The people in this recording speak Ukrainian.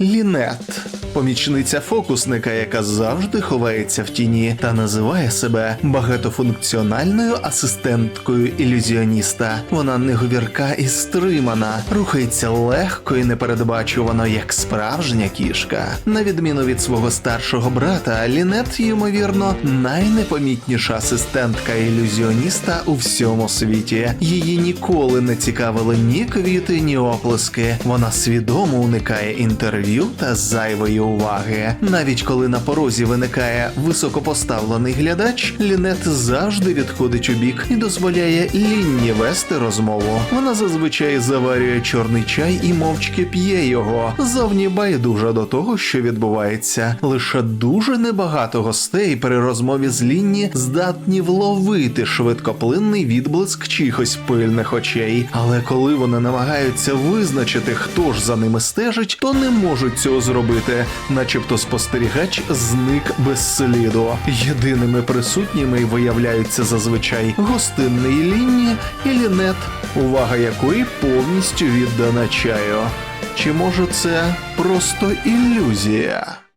Лінет. Помічниця фокусника, яка завжди ховається в тіні та називає себе багатофункціональною асистенткою ілюзіоніста. Вона неговірка і стримана, рухається легко і непередбачувано, як справжня кішка. На відміну від свого старшого брата, Лінет, ймовірно, найнепомітніша асистентка ілюзіоніста у всьому світі. Її ніколи не цікавили ні квіти, ні оплески. Вона свідомо уникає інтерв'ю та зайвої уваги. Навіть коли на порозі виникає високопоставлений глядач, Лінет завжди відходить у бік і дозволяє Лінні вести розмову. Вона зазвичай заварює чорний чай і мовчки п'є його. Зовні байдужа до того, що відбувається. Лише дуже небагато гостей при розмові з Лінні здатні вловити швидкоплинний відблиск чихось пильних очей. Але коли вони намагаються визначити, хто ж за ними стежить, то не можуть цього зробити, начебто спостерігач зник без сліду. Єдиними присутніми виявляються зазвичай гостинний лінії і лінет, увага якої повністю віддана чаю. Чи може це просто ілюзія?